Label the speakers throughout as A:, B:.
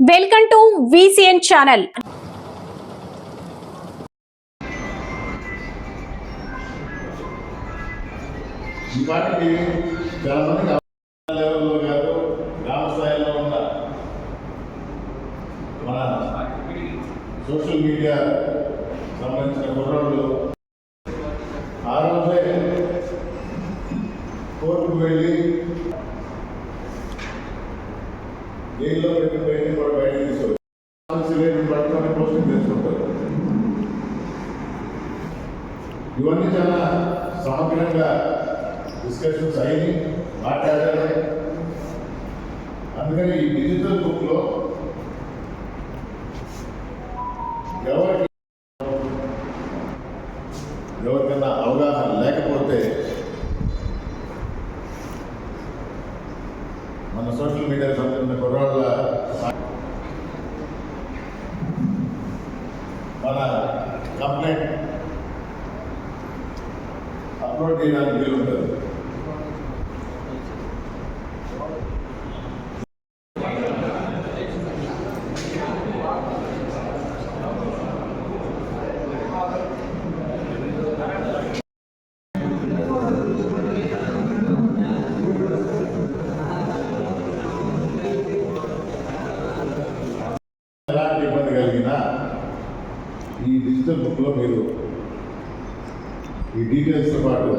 A: Welcome to VCN channel. Social media సంబంధించిన కుర్రాళ్ళు ఆ రోజే కోర్టుకు వెళ్ళి జైల్లో పెట్టి బయట కూడా బయట తీసుకోవచ్చు పట్టుకొని పోస్టింగ్ తెచ్చుకుంటారు. ఇవన్నీ చాలా సమగ్రంగా డిస్కషన్స్ అయ్యి మాట్లాడాలి అందుకని ఈ డిజిటల్ బుక్లో ఎవరికి ఎవరికైనా అవగాహన లేకపోతే మన సోషల్ మీడియా సంబంధించిన కుర్రాళ్ళ మన కంప్లైంట్ అప్లోడ్ చేయడానికి వీలుంటుంది. ఎలాంటి ఇబ్బంది కలిగినా ఈ డిజిటల్ బుక్లో మీరు ఈ డీటెయిల్స్తో పాటు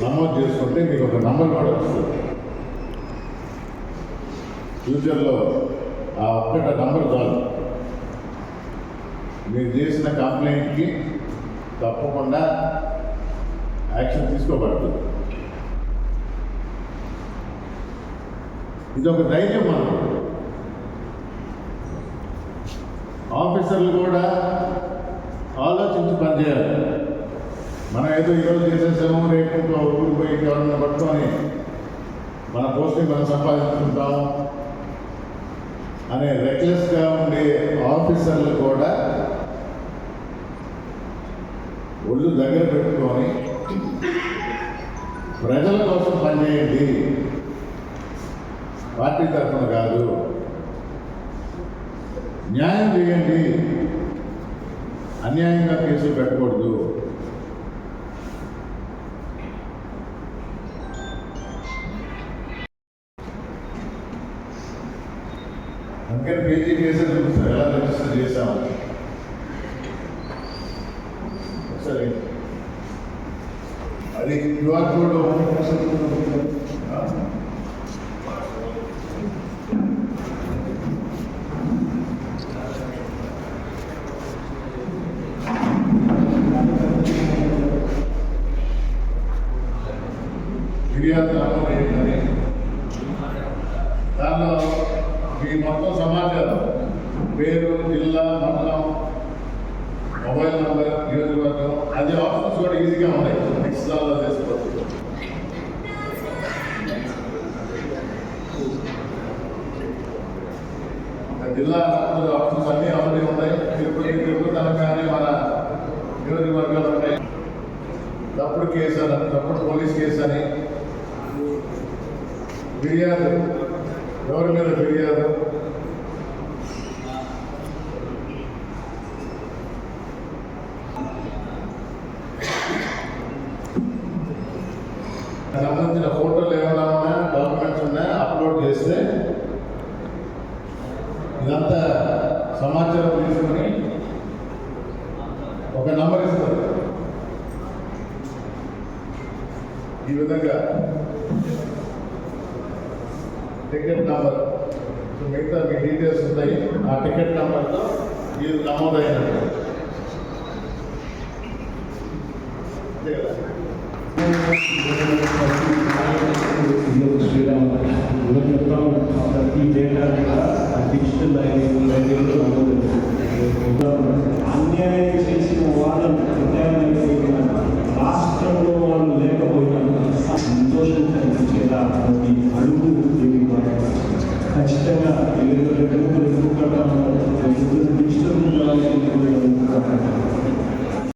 A: నమోదు చేసుకుంటే మీకు ఒక నంబర్ కూడా వస్తుంది ఫ్యూచర్లో ఆ ఒక్కట నంబర్ చాలు మీరు చేసిన కంప్లైంట్కి తప్పకుండా యాక్షన్ తీసుకోబడుతుంది. ఇది ఒక ధైర్యం మనం. ఆఫీసర్లు కూడా ఆలోచించి పనిచేయాలి. మనం ఏదో ఈరోజు చేసేసాము రేపు ఇంకో ఊరికి పోయి ఎవరన్నా పట్టుకొని మన పోస్టింగ్ మనం సంపాదించుకుంటాము అనే రెక్లెస్గా ఉండే ఆఫీసర్లు కూడా ఒళ్ళు దగ్గర పెట్టుకొని ప్రజల కోసం పనిచేయండి. పార్టీ తరఫున కాదు. న్యాయం చేయండి. అన్యాయంగా కేసులు పెట్టకూడదు. అందుకని పేజీ కేసులు చూపిస్తారు. ఎలా రిజిస్టర్ చేశాము. ఒకసారి అది క్యూఆర్ కోడ్ ఆ? ఫిర్యాదు దానిలో మీ మొత్తం సమాచారం పేరు జిల్లా మండలం మొబైల్ నంబర్ నియోజకవర్గం అది ఆప్షన్స్ కూడా ఈజీగా ఉన్నాయి ఎక్స్ట్రాలో చేసుకోవచ్చు. జిల్లా ఆప్షన్స్ అన్నీ ఆల్రెడీ ఉన్నాయి తిరుపతి తిరుపతి అనగానే మన నియోజకవర్గాలు ఉన్నాయి తప్పుడు కేసు అని తప్పుడు పోలీస్ కేసు అని ఫిర్యాదు. ఎవరి మీద ఫిర్యాదు? సంబంధించిన ఫోటోలు ఏమైనా ఉన్నాయా? డాక్యుమెంట్స్ ఉన్నాయా? అప్లోడ్ చేస్తే ఇదంతా సమాచారం తీసుకొని ఒక నంబర్ ఇస్తారు. ఈ విధంగా టికెట్ నంబర్ సో మిగతా మీ డీటెయిల్స్ ఉంటాయి ఆ టికెట్ నంబర్తో ఇది నమోదైనట్టు అంతే కదా
B: డిజిటల్ అన్యాయం